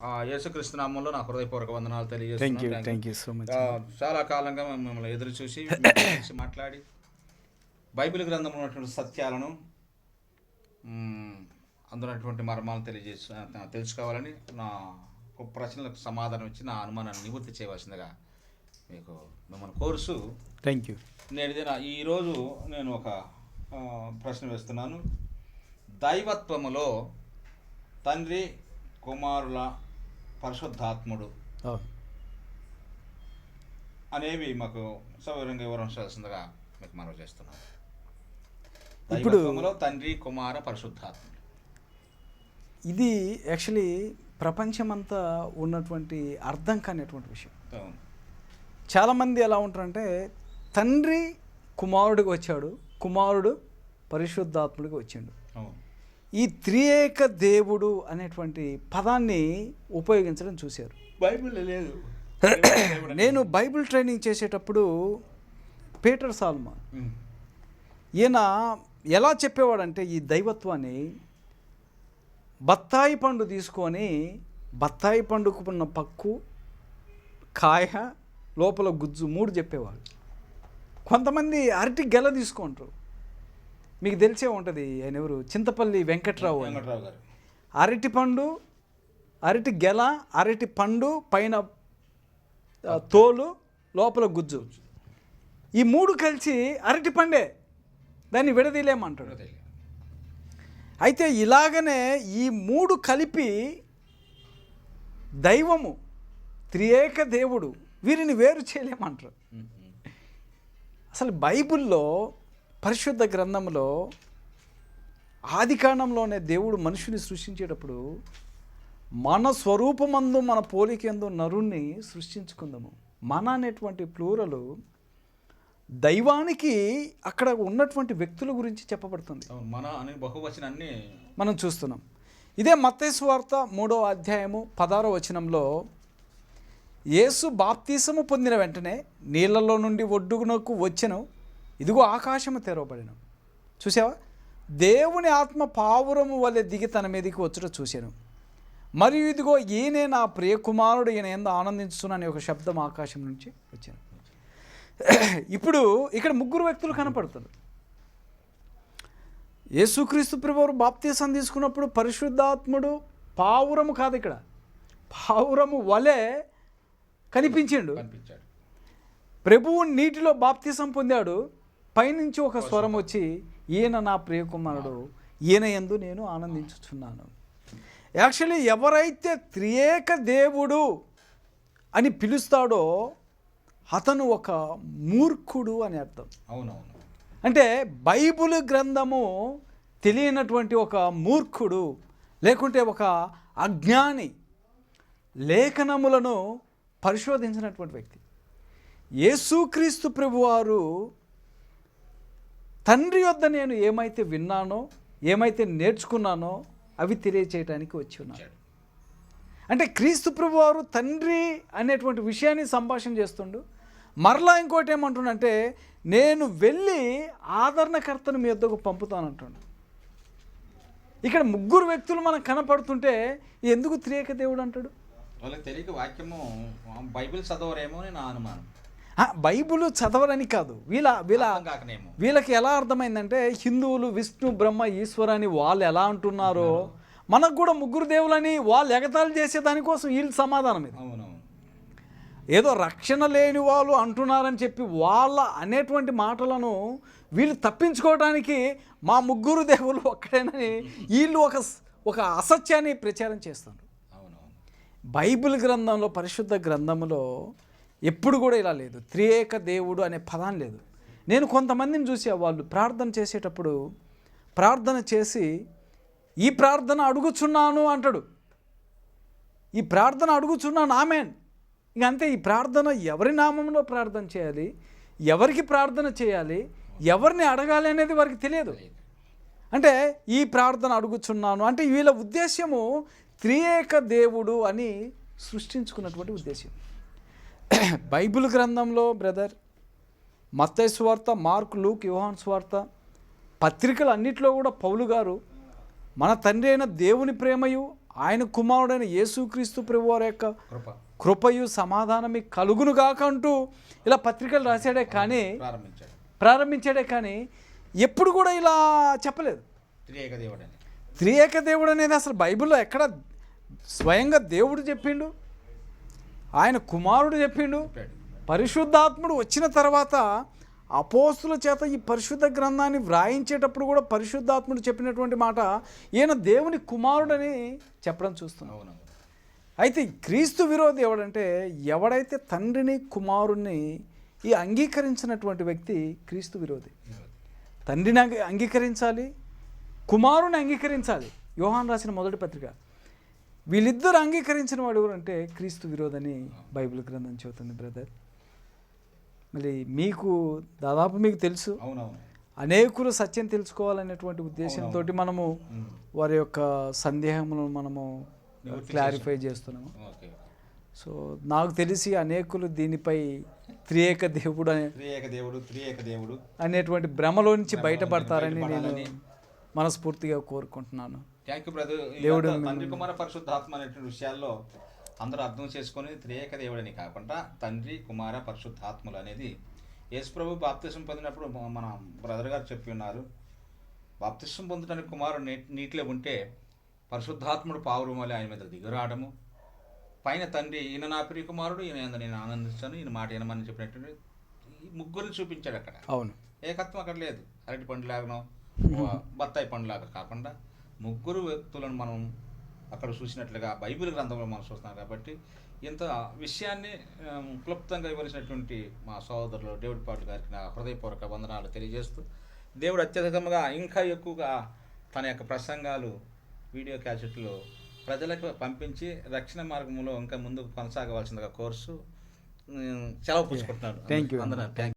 ఆ యేసుక్రీస్తు నామంలో నా హృదయపూర్వక వందనాలు తెలియజేస్తున్నాను. థ్యాంక్ యూ సో మచ్ ఆ, చాలా కాలంగా మేము మిమ్మల్ని ఎదురు చూసి మాట్లాడి బైబిల్ గ్రంథంలో ఉన్నటువంటి సత్యాలను ఉన్నటువంటి మర్మాలను తెలియజేసి తెలుసుకోవాలని నా ప్రశ్నలకు సమాధానం ఇచ్చి నా అనుమానాన్ని నివృత్తి చేయవలసిందిగా మీకు మిమ్మల్ని కోరుసు. థ్యాంక్ యూ నేను ఇది నా- ఈరోజు నేను ఒక ప్రశ్న వేస్తున్నాను. దైవత్వములో తండ్రి కుమారుల పరిశుద్ధాత్ముడు. అనేవి మాకు సవివరంగా వివరించాల్సిందిగా మీకు మనవి చేస్తున్నాను. ఇప్పుడు- తండ్రి కుమార పరిశుద్ధాత్ముడు. ఇది యాక్చువల్లీ ప్రపంచమంతా ఉన్నటువంటి అర్థం కానిటువంటి విషయం. చాలామంది ఎలా ఉంటారంటే తండ్రి కుమారుడికి వచ్చాడు కుమారుడు పరిశుద్ధాత్ముడికి వచ్చిండు. ఈ త్రియేక దేవుడు అనేటువంటి పదాన్ని ఉపయోగించడం చూశారు. బైబిల్ లేదు. నేను బైబిల్ ట్రైనింగ్ చేసేటప్పుడు పీటర్ సాల్మాన్ ఉమ్. ఈయన ఎలా చెప్పేవాడంటే ఈ దైవత్వాన్ని బత్తాయి పండు తీసుకొని బత్తాయి పండుకున్న పక్కు కాయ లోపల గుజ్జు మూడు చెప్పేవాడు. కొంతమంది అరటి గెల తీసుకుంటారు. మీకు తెలిసే ఉంటుంది ఆయన ఎవరు? చింతపల్లి వెంకట్రావు వెంకట్రావు గారు. అరటి పండు అరటి గెల అరటి పండు పైన తోలు లోపల గుజ్జు. ఈ మూడు కలిసి అరటి పండే. దాన్ని విడదీయలేమంటాడు తెలియదు. అయితే ఇలాగనే ఈ మూడు కలిపి దైవము త్రియేక దేవుడు వీరిని వేరు చేయలేమంటారు. అసలు బైబిల్లో పరిశుద్ధ గ్రంథంలో ఆది కాండంలోనే దేవుడు మనుషుని సృష్టించేటప్పుడు మన స్వరూపమందు మన పోలికెందు నరుణ్ణి సృష్టించుకుందాము. మన అనేటువంటి ప్లూరలు దైవానికి అక్కడ ఉన్నటువంటి వ్యక్తుల గురించి చెప్పబడుతుంది. మన అనే బహువచనాన్ని మనం చూస్తున్నాం. ఇదే మత్తేసు వార్త మూడో అధ్యాయము పదారో వచనంలో యేసు బాప్తీసము పొందిన వెంటనే నీళ్ళలో నుండి ఒడ్డునకు వచ్చెను. ఇదిగో ఆకాశము తెరవబడిన. చూసావా? దేవుని ఆత్మ పావురము వలె దిగి తన మీదకి వచ్చుట చూశాను. మరియు ఇదిగో ఈయనే నా ప్రియ కుమారుడు ఈయన ఎందు ఆనందించుతున్నాను అనే ఒక శబ్దం ఆకాశం నుంచి వచ్చాను ఇప్పుడు ఇక్కడ ముగ్గురు వ్యక్తులు కనపడుతున్నారు. యేసుక్రీస్తు ప్రభువారు బాప్తీసం తీసుకున్నప్పుడు పరిశుద్ధాత్ముడు పావురము కాదు ఇక్కడ. పావురము వలె కనిపించాడు. ప్రభువు నీటిలో బాప్తీసం పొందాడు. పైనుంచి ఒక స్వరం వచ్చి ఈయన నా ప్రియకుమారుడు ఈయన ఎందు నేను ఆనందించుచున్నాను. యాక్చువల్లీ ఎవరైతే త్రియేక దేవుడు అని పిలుస్తాడో అతను ఒక మూర్ఖుడు అని అర్థం. అవునవును. అంటే బైబిల్ గ్రంథము తెలియనటువంటి ఒక మూర్ఖుడు లేకుంటే ఒక అజ్ఞాని లేఖనములను పరిశోధించినటువంటి వ్యక్తి. యేసుక్రీస్తు ప్రభువారు తండ్రి యొద్ద నేను ఏమైతే విన్నానో ఏమైతే నేర్చుకున్నానో అవి తెలియచేయటానికి వచ్చి ఉన్నాను అంటే క్రీస్తు ప్రభువారు తండ్రి అనేటువంటి విషయాన్ని సంభాషణ చేస్తుండు. మరలా ఇంకోటి ఏమంటుండంటే నేను వెళ్ళి ఆదరణకర్తను మీ వద్దకు పంపుతానంటుండు. ఇక్కడ ముగ్గురు వ్యక్తులు మనకు కనపడుతుంటే ఎందుకు త్రియేక దేవుడు అంటాడు? వాళ్ళకి తెలియక వాక్యము బైబిల్ చదవరేమో అని నా అనుమానం. బైబిల్ చదవరని కాదు. వీళ్ళ వీళ్ళ వీళ్ళకి ఎలా అర్థమైందంటే హిందువులు విష్ణు బ్రహ్మ ఈశ్వర అని వాళ్ళు ఎలా అంటున్నారో మనకు కూడా ముగ్గురు దేవులని వాళ్ళు ఎగతాళి చేసే దానికోసం వీళ్ళు సమాధానం ఇది. ఏదో రక్షణ లేని వాళ్ళు అంటున్నారని చెప్పి వాళ్ళ అనేటువంటి మాటలను వీళ్ళు తప్పించుకోవడానికి మా ముగ్గురు దేవులు ఒక్కడేనని వీళ్ళు ఒక ఒక అసత్యాన్ని ప్రచారం చేస్తారు. బైబిల్ గ్రంథంలో పరిశుద్ధ గ్రంథంలో ఎప్పుడు కూడా ఇలా లేదు. త్రియేక దేవుడు అనే పదం లేదు. నేను కొంతమందిని చూసి వాళ్ళు ప్రార్థన చేసేటప్పుడు ప్రార్థన చేసి ఈ ప్రార్థన అడుగుచున్నాను అంటాడు. ఈ ప్రార్థన అడుగుచున్నాను ఆమెన్. ఇక అంతే ఈ ప్రార్థన ఎవరి నామంలో ప్రార్థన చేయాలి? ఎవరికి ప్రార్థన చేయాలి? ఎవరిని అడగాలి అనేది వారికి తెలియదు. అంటే ఈ ప్రార్థన అడుగుచున్నాను అంటే వీళ్ళ ఉద్దేశ్యము త్రియేక దేవుడు అని సృష్టించుకున్నటువంటి ఉద్దేశం బైబిల్ గ్రంథంలో బ్రదర్ మత్తయి స్వార్త మార్క్ లూక్ యోహాన్ స్వార్త పత్రికలు అన్నిట్లో కూడా పౌలు గారు మన తండ్రి అయిన దేవుని ప్రేమయు ఆయన కుమారుడైన యేసుక్రీస్తు ప్రభు వారి యొక్క కృప. కృపయు సమాధానం మీకు కలుగును గాక అంటూ ఇలా పత్రికలు రాశాడే కానీ ప్రారంభించాడు. కానీ ఎప్పుడు కూడా ఇలా చెప్పలేదు. త్రియేక దేవుడు అనేది అసలు బైబిల్లో ఎక్కడ స్వయంగా దేవుడు చెప్పిండు? ఆయన కుమారుడు చెప్పిండు. పరిశుద్ధాత్ముడు వచ్చిన తర్వాత అపోస్తుల చేత ఈ పరిశుద్ధ గ్రంథాన్ని వ్రాయించేటప్పుడు కూడా పరిశుద్ధాత్ముడు చెప్పినటువంటి మాట ఈయన దేవుని కుమారుడని చెప్పడం చూస్తున్నాం. అయితే క్రీస్తు విరోధి ఎవడంటే ఎవడైతే తండ్రిని కుమారుణ్ణి ఈ అంగీకరించినటువంటి వ్యక్తి క్రీస్తు విరోధి. తండ్రిని అంగీకరించాలి కుమారుని అంగీకరించాలి. యోహాన్ రాసిన మొదటి పత్రిక. వీళ్ళిద్దరు అంగీకరించిన వాడు ఎవరు అంటే క్రీస్తు విరోధని బైబిల్ గ్రంథం చెబుతుంది బ్రదర్ మరి మీకు దాదాపు మీకు తెలుసు. అనేకులు సత్యం తెలుసుకోవాలనేటువంటి ఉద్దేశంతో మనము. వారి యొక్క సందేహములను మనము క్లారిఫై చేస్తున్నాము. సో నాకు తెలిసి అనేకులు దీనిపై త్రియేక దేవుడు దేవుడు త్రియేక దేవుడు. అనేటువంటి భ్రమలో నుంచి బయటపడతారని నేను. మనస్ఫూర్తిగా కోరుకుంటున్నాను. థ్యాంక్ యూ బ్రదర్ దేవుడు తండ్రి కుమార పరిశుద్ధాత్మ అనేటువంటి విషయాల్లో అందరూ అర్థం చేసుకొని త్రియేక దేవుడని కాకుండా తండ్రి కుమార పరిశుద్ధాత్ములు అనేది యేసుప్రభు బాప్తిసం పొందినప్పుడు మన బ్రదర్ గారు చెప్పి ఉన్నారు. బాప్తిసం పొందడానికి కుమారుడు నీ నీటిలో ఉంటే పరిశుద్ధాత్ముడు పావురుమలి ఆయన మీద దిగురావడము పైన తండ్రి ఈయన నా ప్రియ కుమారుడు ఈయన నేను ఆనందిస్తాను ఈయన మాట వినమని చెప్పినటువంటి ఈ ముగ్గురిని చూపించాడు అక్కడ. అవును. ఏకత్వం అక్కడ లేదు. అరటి పండులాగనో బత్తాయి పండులాగా కాకుండా ముగ్గురు వ్యక్తులను మనం అక్కడ చూసినట్లుగా బైబిల్ గ్రంథంలో మనం చూస్తున్నాం కాబట్టి ఇంత విషయాన్ని క్లుప్తంగా ఇవ్వవలసినటువంటి మా సోదరులు డేవిడ్ పాటు గారికి నా హృదయపూర్వక వందనాలు తెలియజేస్తూ దేవుడు అత్యధికంగా ఇంకా ఎక్కువగా తన యొక్క ప్రసంగాలు వీడియో క్యాసెట్లు ప్రజలకు పంపించి రక్షణ మార్గంలో ఇంకా ముందుకు కొనసాగవలసిందిగా కోర్సు సెలవు పుచ్చుకుంటున్నాను. థ్యాంక్